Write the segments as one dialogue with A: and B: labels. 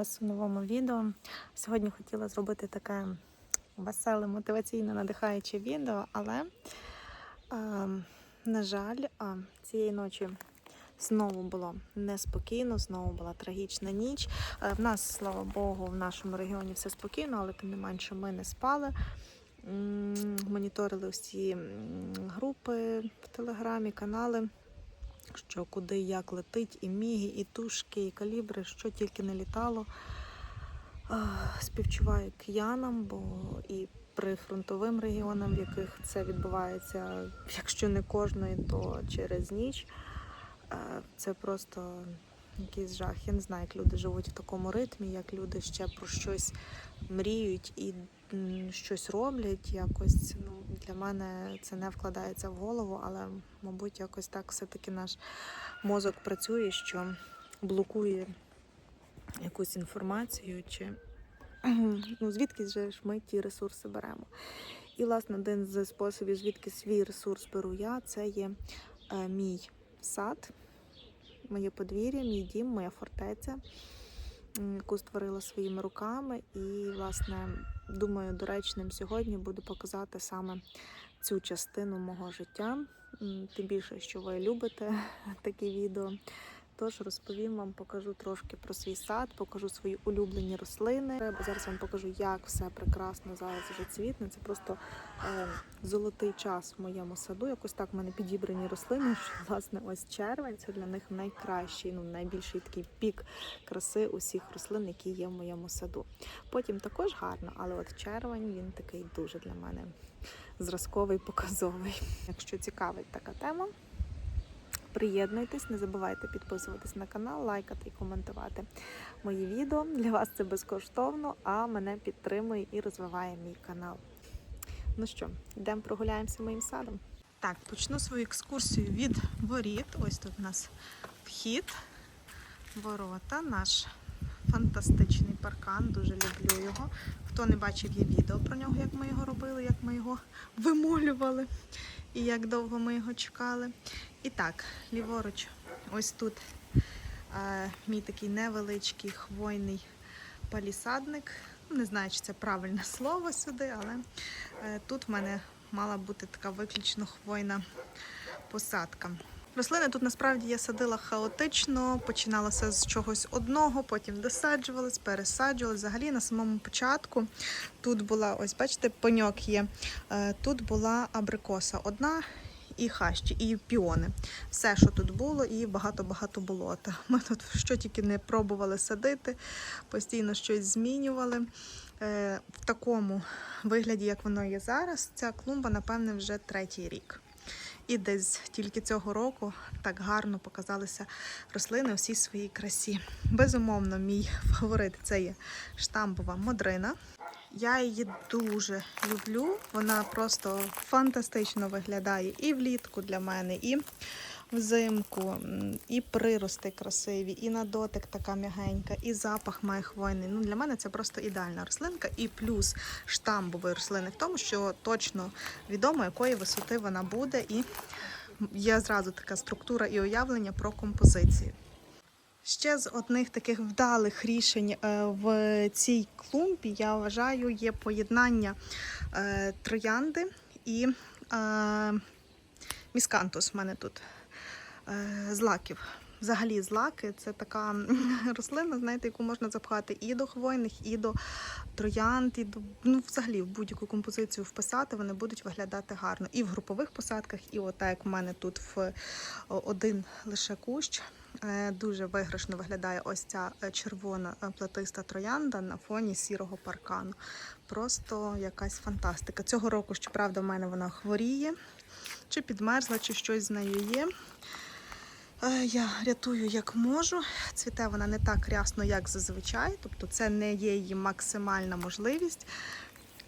A: Вас у новому відео. Сьогодні хотіла зробити таке веселе, мотиваційне, надихаюче відео, але, е, на жаль, е, цієї ночі знову було неспокійно, знову була трагічна ніч. Е, в нас, слава Богу, в нашому регіоні все спокійно, але тим не менше ми не спали. Моніторили всі групи в телеграмі, канали що куди як летить, і міги, і тушки, і калібри, що тільки не літало. Співчуваю киянам, бо і прифронтовим регіонам, в яких це відбувається, якщо не кожної, то через ніч. Це просто якийсь жах. Я не знаю, як люди живуть в такому ритмі, як люди ще про щось мріють і щось роблять. Якось ну, для мене це не вкладається в голову, але, мабуть, якось так все-таки наш мозок працює, що блокує якусь інформацію, чи ну, звідки ж ми ті ресурси беремо. І, власне, один з способів, звідки свій ресурс беру я, це є е, мій сад, моє подвір'я, мій дім, моя фортеця, яку створила своїми руками. І, власне, думаю, доречним сьогодні буду показати саме цю частину мого життя. Тим більше, що ви любите такі відео. Тож розповім вам, покажу трошки про свій сад, покажу свої улюблені рослини. Зараз вам покажу, як все прекрасно зараз вже цвітне. Це просто е, золотий час в моєму саду. Якось так в мене підібрані рослини. Що власне ось червень це для них найкращий, ну найбільший такий пік краси усіх рослин, які є в моєму саду. Потім також гарно, але от червень він такий дуже для мене зразковий, показовий. Якщо цікавить така тема. Приєднуйтесь, не забувайте підписуватись на канал, лайкати і коментувати мої відео. Для вас це безкоштовно, а мене підтримує і розвиває мій канал. Ну що, йдемо прогуляємося моїм садом. Так, почну свою екскурсію від воріт. Ось тут у нас вхід, ворота, наш фантастичний паркан. Дуже люблю його. Хто не бачив, є відео про нього, як ми його робили, як ми його вимолювали і як довго ми його чекали. І так, ліворуч, ось тут е, мій такий невеличкий хвойний палісадник. Не знаю, чи це правильне слово сюди, але е, тут в мене мала бути така виключно хвойна посадка. Рослини тут насправді я садила хаотично, починалося з чогось одного, потім досаджувалась, пересаджувалась. Взагалі на самому початку тут була, ось бачите, пеньок є. е, Тут була абрикоса одна і хащі, і піони. Все, що тут було, і багато-багато болота. Ми тут що тільки не пробували садити, постійно щось змінювали. Е, В такому вигляді, як воно є зараз, ця клумба, напевне, вже третій рік. І десь тільки цього року так гарно показалися рослини у всій своїй красі. Безумовно, мій фаворит це є штамбова модрина. Я її дуже люблю. Вона просто фантастично виглядає і влітку для мене, і взимку, і прирости красиві, і на дотик така м'ягенька, і запах має хвойний. Ну, для мене це просто ідеальна рослинка. І плюс штамбової рослини в тому, що точно відомо, якої висоти вона буде, і є зразу така структура і уявлення про композицію. Ще з одних таких вдалих рішень е, в цій клумбі, я вважаю, є поєднання е, троянди і е, міскантус в мене тут злаків. Взагалі, злаки це така рослина, знаєте, яку можна запхати і до хвойних, і до троянд, і до ну, взагалі в будь-яку композицію вписати, вони будуть виглядати гарно. І в групових посадках, і от як в мене тут в один лише кущ. Е, Дуже виграшно виглядає ось ця е, червона е, плетиста троянда на фоні сірого паркану. Просто якась фантастика. Цього року, щоправда, в мене вона хворіє, чи підмерзла, чи щось з нею є. Я рятую як можу. Цвіте вона не так рясно, як зазвичай, тобто це не є її максимальна можливість.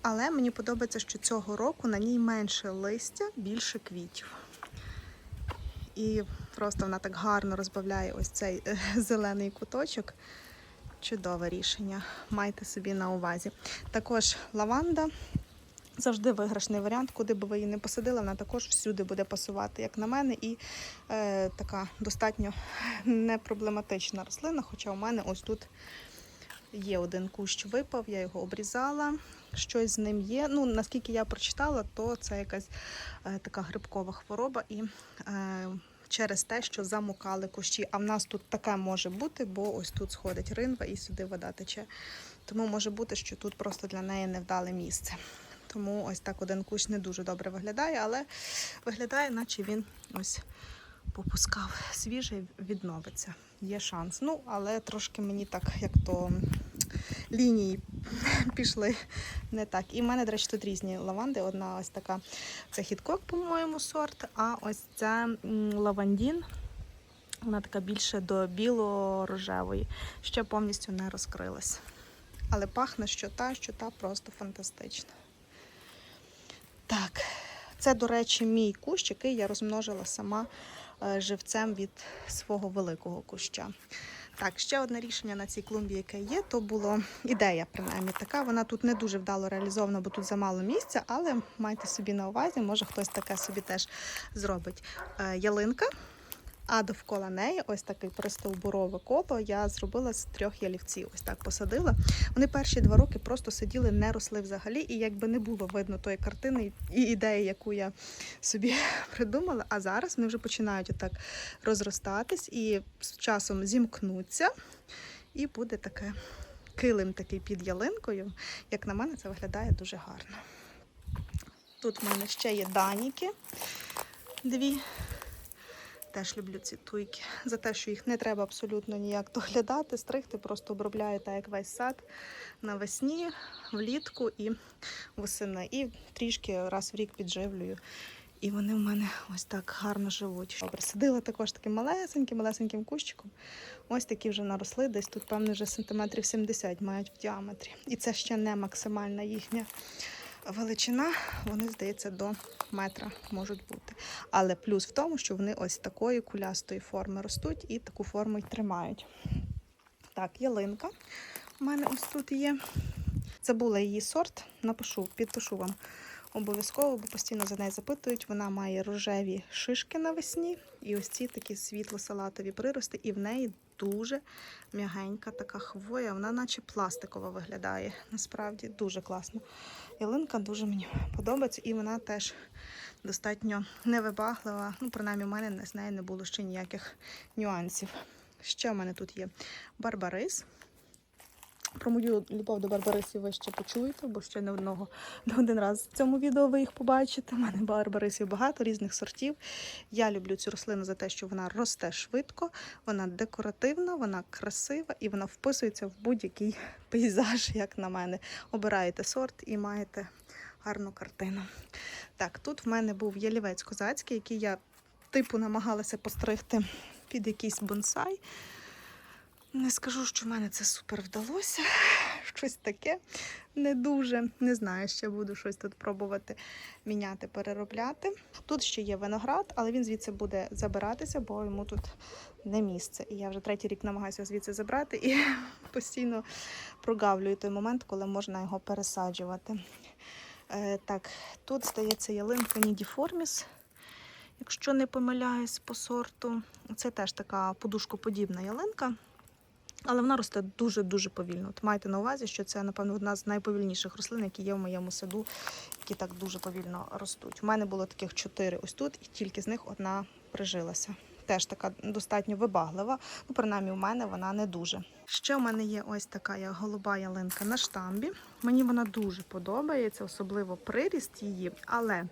A: Але мені подобається, що цього року на ній менше листя, більше квітів. І просто вона так гарно розбавляє ось цей е, зелений куточок. Чудове рішення. Майте собі на увазі. Також лаванда Завжди виграшний варіант, куди би ви її не посадили, вона також всюди буде пасувати, як на мене, і е, така достатньо непроблематична рослина. Хоча у мене ось тут є один кущ випав, я його обрізала, щось з ним є. Ну, наскільки я прочитала, то це якась е, така грибкова хвороба і е, через те, що замукали кущі. А в нас тут таке може бути, бо ось тут сходить ринва і сюди вода тече. Тому може бути, що тут просто для неї невдале місце. Тому ось так один кущ не дуже добре виглядає, але виглядає, наче він ось попускав свіжий, відновиться. Є шанс. Ну, але трошки мені так, як то лінії пішли не так. І в мене, до речі, тут різні лаванди. Одна ось така це хіткок, по-моєму, сорт, а ось це лавандін. Вона така більше до біло-рожевої. Ще повністю не розкрилась. Але пахне що та, що та просто фантастично. Так, це, до речі, мій кущ, який я розмножила сама е, живцем від свого великого куща. Так, ще одне рішення на цій клумбі, яке є, то була ідея, принаймні така. Вона тут не дуже вдало реалізована, бо тут замало місця, але майте собі на увазі, може хтось таке собі теж зробить. Е, ялинка, а довкола неї ось такий пристовбурове коло я зробила з трьох ялівців. Ось так посадила. Вони перші два роки просто сиділи, не росли взагалі, і якби не було видно тої картини і ідеї, яку я собі придумала. А зараз вони вже починають отак розростатись і з часом зімкнуться, і буде таке килим такий під ялинкою. Як на мене, це виглядає дуже гарно. Тут в мене ще є даніки. Дві. Теж люблю ці туйки за те, що їх не треба абсолютно ніяк доглядати, стригти, просто обробляю так, як весь сад навесні, влітку і восени. І трішки раз в рік підживлюю. І вони в мене ось так гарно живуть. Добре, садила також таким малесеньким, малесеньким кущиком. Ось такі вже наросли, десь тут, певно, вже сантиметрів 70 мають в діаметрі. І це ще не максимальна їхня величина, вони, здається, до метра можуть бути. Але плюс в тому, що вони ось такої кулястої форми ростуть і таку форму й тримають. Так, ялинка у мене ось тут є. Забула її сорт, напишу, підпишу вам обов'язково, бо постійно за нею запитують. Вона має рожеві шишки навесні і ось ці такі світло-салатові прирости, і в неї дуже м'ягенька така хвоя, вона наче пластикова виглядає. Насправді дуже класно. Ялинка дуже мені подобається, і вона теж достатньо невибаглива. Ну, принаймні, у мене з нею не було ще ніяких нюансів. Ще в мене тут є барбарис. Про мою любов до барбарисів ви ще почуєте, бо ще не одного не один раз в цьому відео ви їх побачите. У мене барбарисів багато різних сортів. Я люблю цю рослину за те, що вона росте швидко, вона декоративна, вона красива і вона вписується в будь-який пейзаж, як на мене. Обираєте сорт і маєте гарну картину. Так, тут в мене був ялівець козацький, який я типу намагалася постригти під якийсь бонсай. Не скажу, що в мене це супер вдалося. Щось таке не дуже. Не знаю, ще буду щось тут пробувати міняти, переробляти. Тут ще є виноград, але він звідси буде забиратися, бо йому тут не місце. І я вже третій рік намагаюся звідси забрати і постійно прогавлюю той момент, коли можна його пересаджувати. Е, так, тут здається ялинка Нідіформіс. Якщо не помиляюсь по сорту, це теж така подушкоподібна ялинка. Але вона росте дуже-дуже повільно. От майте на увазі, що це, напевно, одна з найповільніших рослин, які є в моєму саду, які так дуже повільно ростуть. У мене було таких чотири ось тут, і тільки з них одна прижилася. Теж така достатньо вибаглива. Ну, принаймні, у мене вона не дуже. Ще у мене є ось така як голуба ялинка на штамбі. Мені вона дуже подобається, особливо приріст її. Але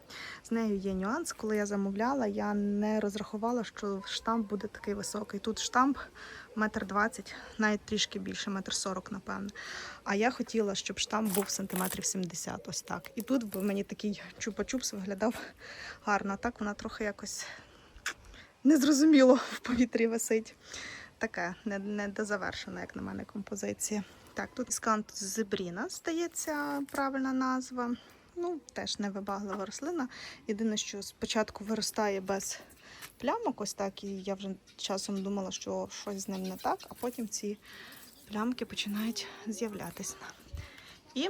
A: з нею є нюанс. Коли я замовляла, я не розрахувала, що штамп буде такий високий. Тут штамп метр двадцять, навіть трішки більше, метр сорок, напевно. А я хотіла, щоб штамп був сантиметрів 70, ось так. І тут мені такий чупа-чупс виглядав гарно. Так вона трохи якось незрозуміло в повітрі висить. Таке не, не як на мене, композиція. Так, тут іскант зебріна, здається, правильна назва. Ну, теж невибаглива рослина. Єдине, що спочатку виростає без плямок, ось так, і я вже часом думала, що щось з ним не так, а потім ці плямки починають з'являтися. І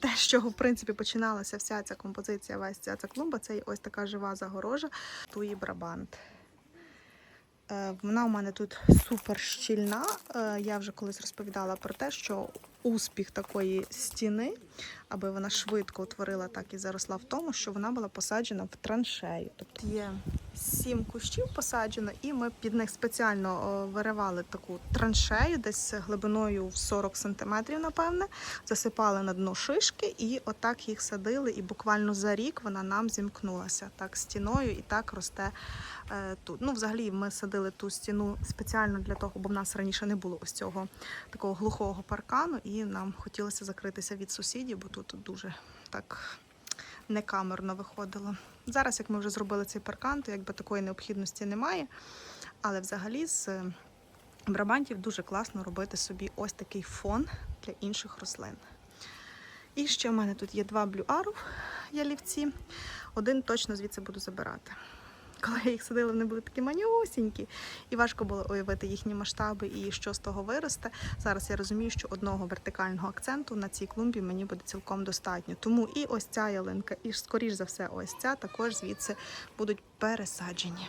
A: те, з чого в принципі починалася вся ця композиція, весь ця, ця клумба, це ось така жива загорожа, туї брабант. Е, Вона у мене тут супер щільна. Е, Я вже колись розповідала про те, що успіх такої стіни, аби вона швидко утворила, так і заросла в тому, що вона була посаджена в траншею. Тобто є сім кущів посаджено, і ми під них спеціально виривали таку траншею, десь глибиною в 40 сантиметрів, напевне, засипали на дно шишки і отак їх садили. І буквально за рік вона нам зімкнулася так стіною, і так росте е, тут. Ну, взагалі, ми садили ту стіну спеціально для того, бо в нас раніше не було ось цього такого глухого паркану, і нам хотілося закритися від сусідів, бо тут дуже так некамерно виходило. Зараз, як ми вже зробили цей паркан, то якби такої необхідності немає. Але взагалі з брабантів дуже класно робити собі ось такий фон для інших рослин. І ще в мене тут є два блюару ялівці. Один точно звідси буду забирати. Коли я їх садила, вони були такі манюсінькі, і важко було уявити їхні масштаби і що з того виросте. Зараз я розумію, що одного вертикального акценту на цій клумбі мені буде цілком достатньо. Тому і ось ця ялинка, і скоріш за все, ось ця також звідси будуть пересаджені.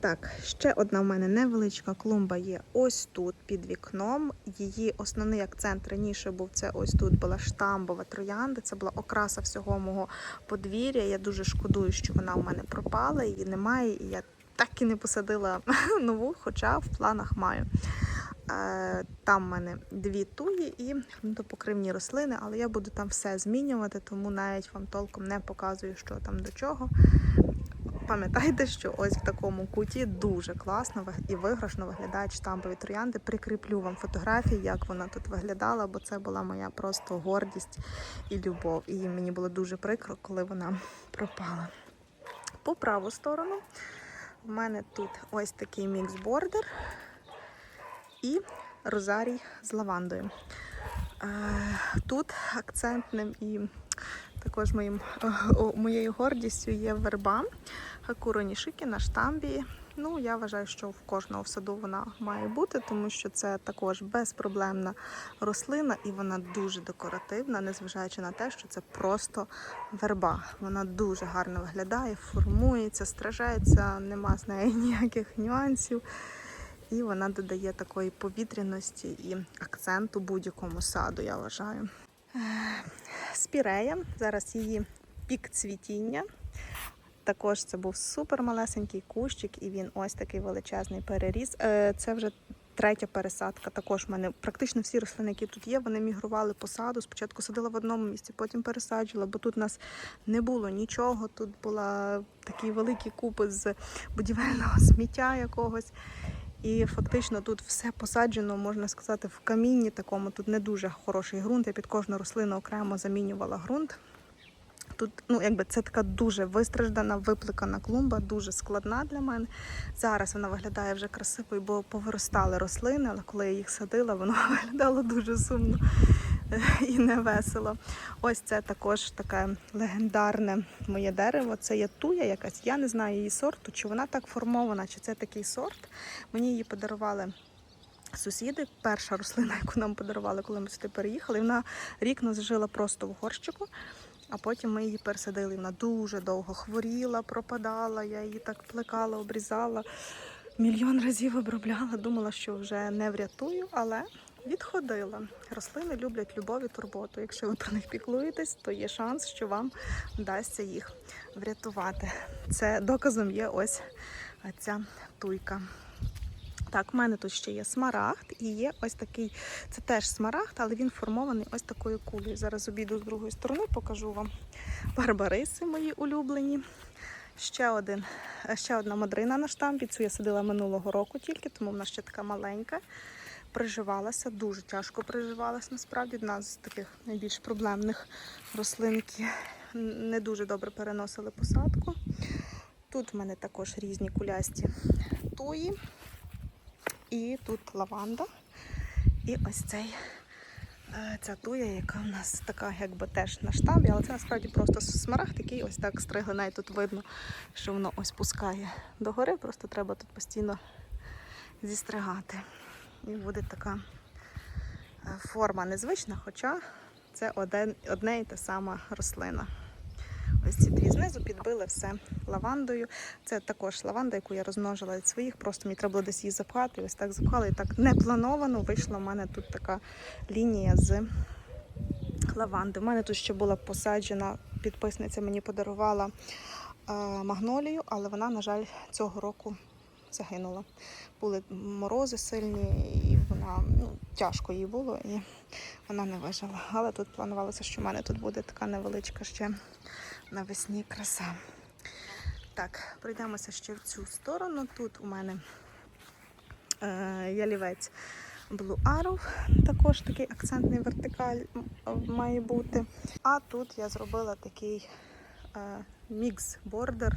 A: Так, ще одна в мене невеличка клумба є ось тут під вікном. Її основний акцент раніше був це ось тут була штамбова троянда. Це була окраса всього мого подвір'я. Я дуже шкодую, що вона в мене пропала, її немає, і я так і не посадила нову, хоча в планах маю. Е, Там в мене дві туї і ґрунтопокривні рослини, але я буду там все змінювати, тому навіть вам толком не показую, що там до чого. Пам'ятайте, що ось в такому куті дуже класно і виграшно виглядають штампові троянди. Прикріплю вам фотографії, як вона тут виглядала, бо це була моя просто гордість і любов. І мені було дуже прикро, коли вона пропала. По праву сторону в мене тут ось такий мікс-бордер і розарій з лавандою. Е, Тут акцентним і також моїм, моєю гордістю є верба Хакуро Нішики на штамбі. Ну, я вважаю, що в кожного в саду вона має бути, тому що це також безпроблемна рослина і вона дуже декоративна, незважаючи на те, що це просто верба. Вона дуже гарно виглядає, формується, стражається, нема з нею ніяких нюансів. І вона додає такої повітряності і акценту будь-якому саду, я вважаю. Е, Спірея, зараз її пік цвітіння. Також це був супер малесенький кущик, і він ось такий величезний переріс. Е, Це вже третя пересадка. Також в мене практично всі рослини, які тут є, вони мігрували по саду. Спочатку садила в одному місці, потім пересаджувала, бо тут у нас не було нічого. Тут була такі великі купи з будівельного сміття якогось. І фактично тут все посаджено, можна сказати, в камінні такому. Тут не дуже хороший ґрунт. Я під кожну рослину окремо замінювала ґрунт. Тут, ну, якби це така дуже вистраждана, випликана клумба, дуже складна для мене. Зараз вона виглядає вже красивою, бо повиростали рослини, але коли я їх садила, воно виглядало дуже сумно е, і невесело. Ось це також таке легендарне моє дерево. Це є туя якась. Я не знаю її сорту, чи вона так формована, чи це такий сорт. Мені її подарували. Сусіди, перша рослина, яку нам подарували, коли ми сюди переїхали, вона рік нас жила просто в горщику, а потім ми її пересадили. Вона дуже довго хворіла, пропадала. Я її так плекала, обрізала, мільйон разів обробляла. Думала, що вже не врятую, але відходила. Рослини люблять любов і турботу. Якщо ви про них піклуєтесь, то є шанс, що вам вдасться їх врятувати. Це доказом є ось ця туйка. Так, в мене тут ще є смарагд і є ось такий, це теж смарагд, але він формований ось такою кулею. Зараз обійду з другої сторони, покажу вам барбариси мої улюблені. Ще, один, ще одна мадрина на штампі. Цю я садила минулого року тільки, тому вона ще така маленька. Приживалася, дуже тяжко приживалася насправді. Одна з таких найбільш проблемних рослин, не дуже добре переносили посадку. Тут в мене також різні кулясті туї. І тут лаванда. І ось цей е, ця туя, яка в нас така, якби теж на штамбі, але це насправді просто смарагд, який ось так стригли. Навіть тут видно, що воно ось пускає догори. Просто треба тут постійно зістригати. І буде така е, форма незвична, хоча це один, одне і та сама рослина. Ось ці дві знизу підбили все лавандою. Це також лаванда, яку я розмножила від своїх. Просто мені треба було десь її запхати. Ось так запхала. І так неплановано вийшла в мене тут така лінія з лаванди. У мене тут ще була посаджена, підписниця мені подарувала е, магнолію, але вона, на жаль, цього року загинула. Були морози сильні, і вона ну, тяжко їй було, і вона не вижила. Але тут планувалося, що в мене тут буде така невеличка ще навесні краса. Так, пройдемося ще в цю сторону. Тут у мене е, ялівець Blue також такий акцентний вертикаль має бути. А тут я зробила такий е, мікс-бордер,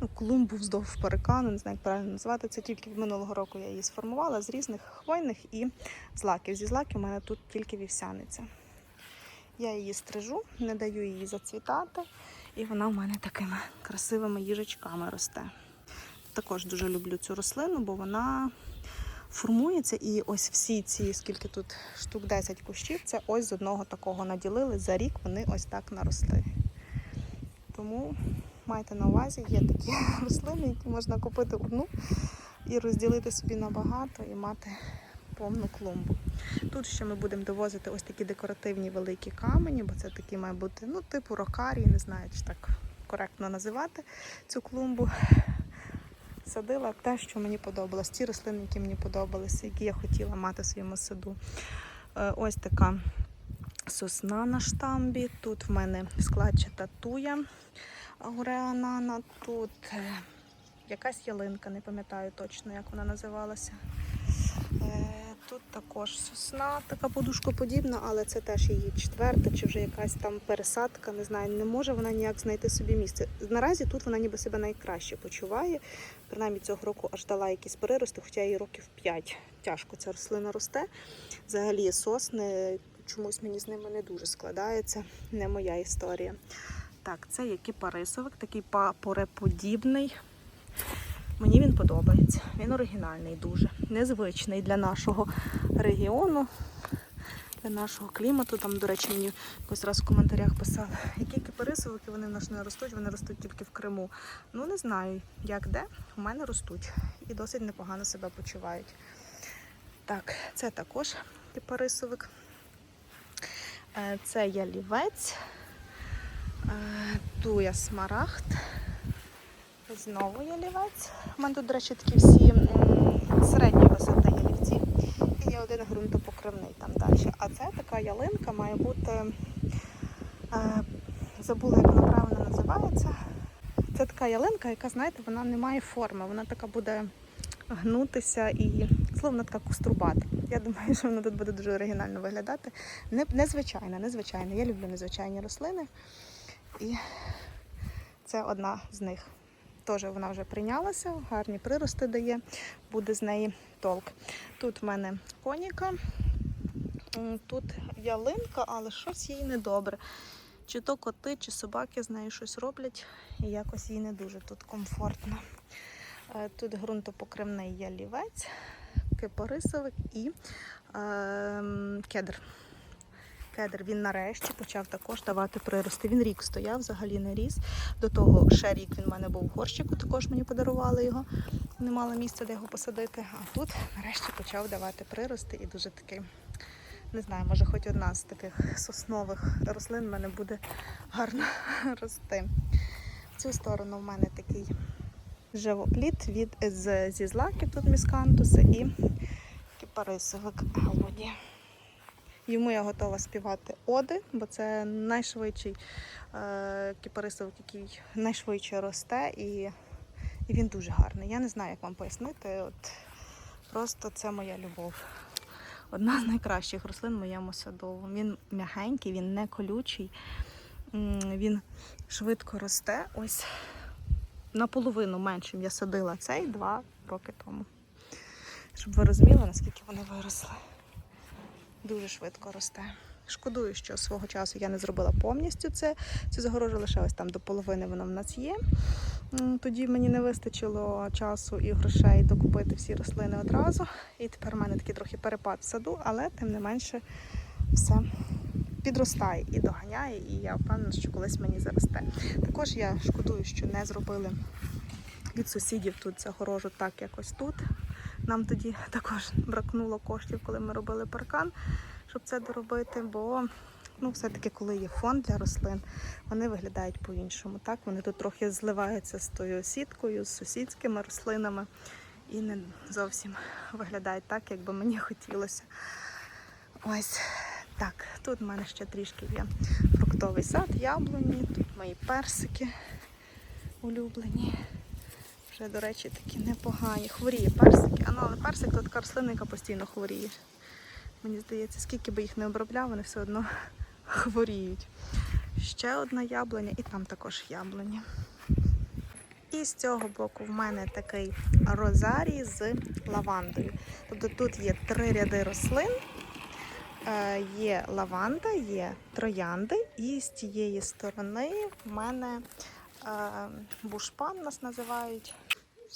A: ну, клумбу вздовж парикану, не знаю, як правильно назвати. Це тільки минулого року я її сформувала з різних хвойних і злаків. Зі злаків у мене тут тільки вівсяниця. Я її стрижу, не даю їй зацвітати, і вона в мене такими красивими їжачками росте. Також дуже люблю цю рослину, бо вона формується. І ось всі ці, скільки тут штук 10 кущів, це ось з одного такого наділили. За рік вони ось так наросли. Тому майте на увазі, є такі рослини, які можна купити одну і розділити собі на багато і мати повну клумбу. Тут ще ми будемо довозити ось такі декоративні великі камені, бо це такі має бути, ну, типу рокарії, не знаю, чи так коректно називати цю клумбу. Садила те, що мені подобалось, ті рослини, які мені подобалися, які я хотіла мати в своєму саду. Е, Ось така сосна на штамбі. Тут в мене складчата туя гореанана. Тут е, якась ялинка, не пам'ятаю точно, як вона називалася. Тут також сосна, така подушкоподібна, але це теж її четверта чи вже якась там пересадка. Не знаю, не може вона ніяк знайти собі місце. Наразі тут вона ніби себе найкраще почуває. Принаймні цього року аж дала якісь перерости, хоча їй років 5. Тяжко ця рослина росте. Взагалі сосни чомусь мені з ними не дуже складається. Не моя історія. Так, це є кіпарисовик, такий папореподібний. Мені він подобається. Він оригінальний дуже, незвичний для нашого регіону, для нашого клімату. Там, до речі, мені якось раз в коментарях писали, які кипарисовики вони в нас не ростуть, вони ростуть тільки в Криму. Ну не знаю, як де. У мене ростуть і досить непогано себе почувають. Так, це також кипарисовик. Е, Це ялівець, Е, туя смарагд. Знову ялівець. У мене тут, до речі, такі всі середні висоти ялівці. І є один ґрунтопокривний там далі. А це така ялинка має бути. Е, забула, як вона правильно називається. Це така ялинка, яка, знаєте, вона не має форми. Вона така буде гнутися і словно така куструбата. Я думаю, що вона тут буде дуже оригінально виглядати. Не, незвичайна, незвичайна. Я люблю незвичайні рослини. І це одна з них. Теж вона вже прийнялася, гарні прирости дає, буде з неї толк. Тут в мене коніка, тут ялинка, але щось їй недобре. Чи то коти, чи собаки з нею щось роблять, і якось їй не дуже тут комфортно. Е, Тут ґрунтопокривний ялівець, кипарисовик і ем, кедр. Кедр він нарешті почав також давати прирости. Він рік стояв, взагалі не ріс. До того ще рік він в мене був у горщику, також мені подарували його. Не мало місця, де його посадити. А тут нарешті почав давати прирости і дуже такий, не знаю, може хоч одна з таких соснових рослин в мене буде гарно рости. В цю сторону в мене такий живопліт від з, зі злаків тут міскантуси і кіпарисовик Алоді. Йому я готова співати оди, бо це найшвидший е, кіпарисовик, який найшвидше росте, і, і він дуже гарний. Я не знаю, як вам пояснити. От, просто це моя любов. Одна з найкращих рослин в моєму саду. Він м'ягенький, він не колючий, він швидко росте. Ось наполовину меншим я садила цей два роки тому. Щоб ви розуміли, наскільки вони виросли дуже швидко росте. Шкодую, що свого часу я не зробила повністю це. Цю загорожу лише ось там до половини воно в нас є. Тоді мені не вистачило часу і грошей докупити всі рослини одразу. І тепер в мене такий трохи перепад в саду, але тим не менше все підростає і доганяє, і я впевнена, що колись мені заросте. Також я шкодую, що не зробили від сусідів тут загорожу так якось тут. Нам тоді також бракнуло коштів, коли ми робили паркан, щоб це доробити, бо ну, все-таки, коли є фонд для рослин, вони виглядають по-іншому. Так, вони тут трохи зливаються з тою сіткою, з сусідськими рослинами і не зовсім виглядають так, як би мені хотілося. Ось так. Тут в мене ще трішки є фруктовий сад, яблуні, тут мої персики улюблені. Вже, до речі, такі непогані. Хворіє персики. А ну, але персик тут яка постійно хворіє. Мені здається, скільки би їх не обробляв, вони все одно хворіють. Ще одна яблуня, і там також яблуні. І з цього боку в мене такий розарій з лавандою. Тобто тут є три ряди рослин. Е, Є лаванда, є троянди, і з тієї сторони в мене е, бушпан нас називають.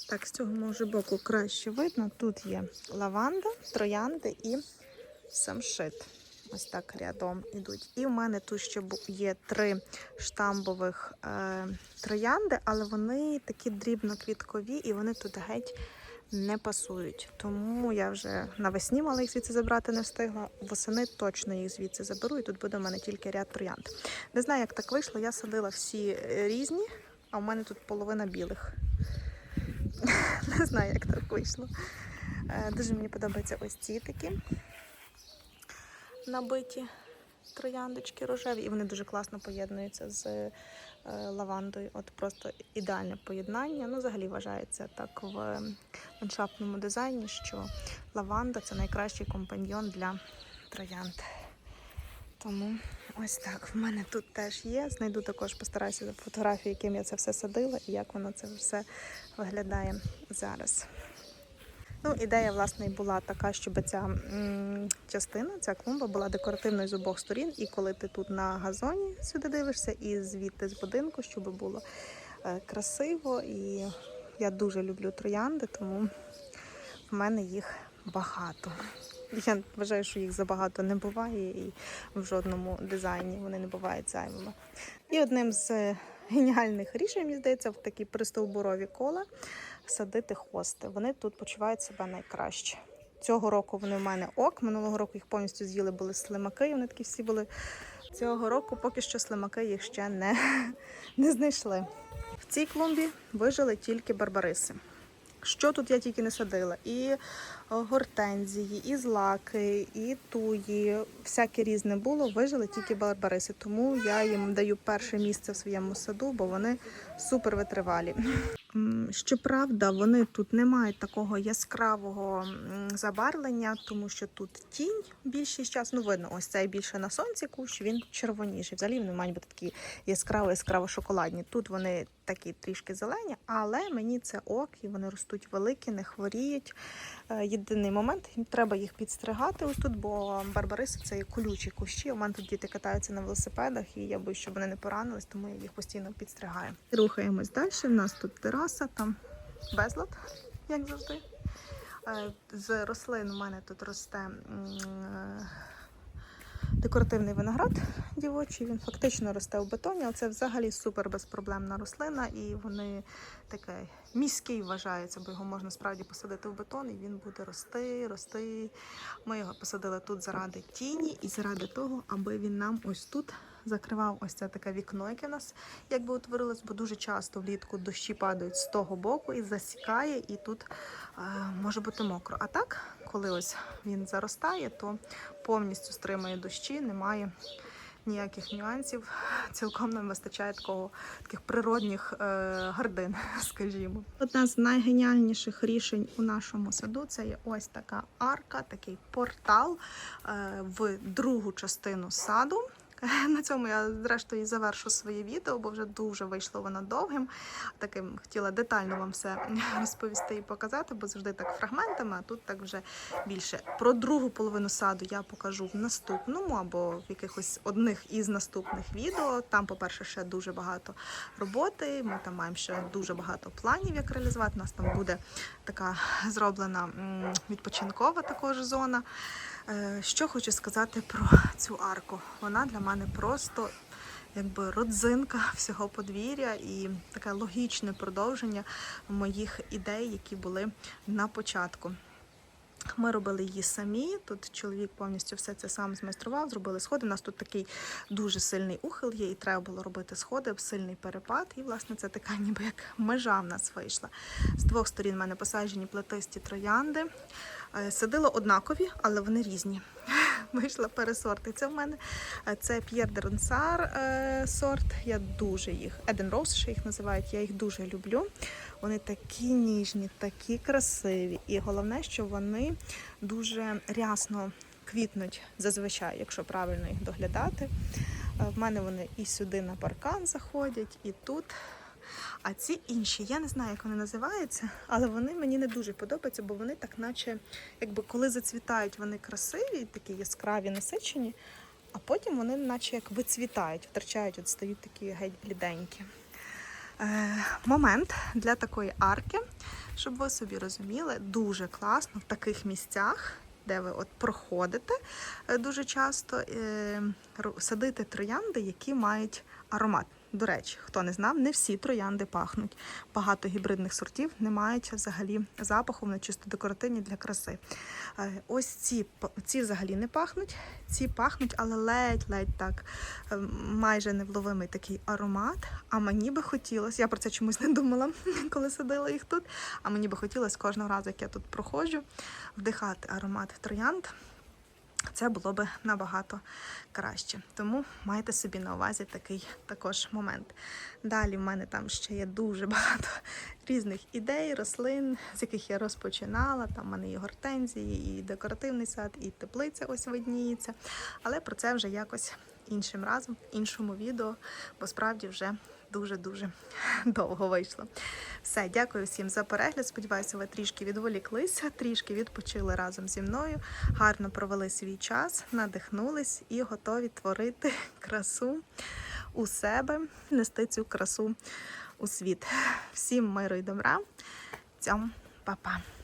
A: Так, з цього може боку краще видно. Тут є лаванда, троянди і самшит. Ось так рядом ідуть. І в мене тут ще є три штамбових е, троянди, але вони такі дрібноквіткові і вони тут геть не пасують. Тому я вже навесні мала їх звідси забрати не встигла. Восени точно їх звідси заберу, і тут буде в мене тільки ряд троянд. Не знаю, як так вийшло. Я садила всі е, різні, а в мене тут половина білих. Не знаю, як так вийшло. Е, Дуже мені подобаються ось ці такі набиті трояндочки рожеві, і вони дуже класно поєднуються з е, лавандою. От просто ідеальне поєднання. Ну, взагалі вважається так в ландшафтному дизайні, що лаванда це найкращий компаньйон для троянд. Тому ось так. В мене тут теж є. Знайду також, постараюся за фотографії, яким я це все садила і як воно це все виглядає зараз. Ну, ідея, власне, і була така, щоб ця м, частина, ця клумба була декоративною з обох сторін. І коли ти тут на газоні сюди дивишся, і звідти з будинку, щоб було е, красиво. І я дуже люблю троянди, тому в мене їх багато. Я вважаю, що їх забагато не буває, і в жодному дизайні вони не бувають зайвими. І одним з е, геніальних рішень, мені здається, в такі пристовбурові кола садити хости. Вони тут почувають себе найкраще. Цього року вони в мене ок. Минулого року їх повністю з'їли були слимаки. і Вони такі всі були. Цього року поки що слимаки їх ще не, не знайшли. В цій клумбі вижили тільки барбариси. Що тут я тільки не садила? І е, гортензії, і злаки, і туї, всяке різне було, вижили тільки барбариси. Тому я їм даю перше місце в своєму саду, бо вони супер витривалі. Щоправда, вони тут не мають такого яскравого забарвлення, тому що тут тінь більшість часу. Ну, видно, ось цей більше на сонці кущ, він червоніший. Взагалі вони мають бути такі яскраво яскраво шоколадні. Тут вони такі трішки зелені, але мені це ок, і вони ростуть великі, не хворіють. Е, Єдиний момент, треба їх підстригати ось тут, бо барбариси це колючі кущі. У мене тут діти катаються на велосипедах, і я боюсь, щоб вони не поранились, тому я їх постійно підстригаю. Рухаємось далі. У нас тут тераса, там безлад, як завжди. Е, З рослин у мене тут росте декоративний виноград дівочий. Він фактично росте в бетоні, але це взагалі супер безпроблемна рослина, і вони таке міський вважається, бо його можна справді посадити в бетон, і він буде рости, рости. Ми його посадили тут заради тіні і заради того, аби він нам ось тут закривав ось це таке вікно, яке в нас якби утворилось, бо дуже часто влітку дощі падають з того боку і засікає, і тут е, може бути мокро. А так, коли ось він заростає, то повністю стримує дощі, немає ніяких нюансів. Цілком нам вистачає такого таких природних е, гардин, скажімо. Одне з найгеніальніших рішень у нашому саду це є ось така арка, такий портал е, в другу частину саду. На цьому я зрештою завершу своє відео, бо вже дуже вийшло воно довгим. Таким хотіла детально вам все розповісти і показати, бо завжди так фрагментами, а тут так вже більше. Про другу половину саду я покажу в наступному або в якихось одних із наступних відео. Там, по-перше, ще дуже багато роботи. Ми там маємо ще дуже багато планів, як реалізувати. У нас там буде така зроблена відпочинкова також зона. Е, Що хочу сказати про цю арку. Вона для мене просто якби родзинка всього подвір'я і таке логічне продовження моїх ідей, які були на початку. Ми робили її самі. Тут чоловік повністю все це сам змайстрував, зробили сходи. У нас тут такий дуже сильний ухил є, і треба було робити сходи, сильний перепад. І, власне, це така ніби як межа в нас вийшла. З двох сторін в мене посаджені плетисті троянди. Е, Садила однакові, але вони різні. Вийшла пересорти. Це в мене е, це П'єр де Ронсар е, сорт. Я дуже їх, Еден Роуз ще їх називають, я їх дуже люблю. Вони такі ніжні, такі красиві. І головне, що вони дуже рясно квітнуть зазвичай, якщо правильно їх доглядати. Е, В мене вони і сюди на паркан заходять, і тут. А ці інші, я не знаю, як вони називаються, але вони мені не дуже подобаються, бо вони так, наче, якби коли зацвітають, вони красиві, такі яскраві, насичені, а потім вони, наче як вицвітають, втрачають, от стають такі геть бліденькі. Е, момент для такої арки, щоб ви собі розуміли, дуже класно в таких місцях, де ви от проходите е, дуже часто, е, садити троянди, які мають аромат. До речі, хто не знав, не всі троянди пахнуть. Багато гібридних сортів не мають взагалі запаху, вони чисто декоративні для краси. Е, Ось ці, ці взагалі не пахнуть, ці пахнуть, але ледь-ледь так е, майже невловимий такий аромат. А мені би хотілося, я про це чомусь не думала, коли садила їх тут. А мені би хотілося кожного разу, як я тут проходжу, вдихати аромат троянд. Це було би набагато краще. Тому майте собі на увазі такий також момент. Далі в мене там ще є дуже багато різних ідей, рослин, з яких я розпочинала. Там в мене і гортензії, і декоративний сад, і теплиця ось видніється. Але про це вже якось іншим разом, іншому відео, бо справді вже дуже-дуже довго вийшло. Все, дякую всім за перегляд. Сподіваюся, ви трішки відволіклися, трішки відпочили разом зі мною, гарно провели свій час, надихнулись і готові творити красу у себе, нести цю красу у світ. Всім миру і добра. Цьом, па-па.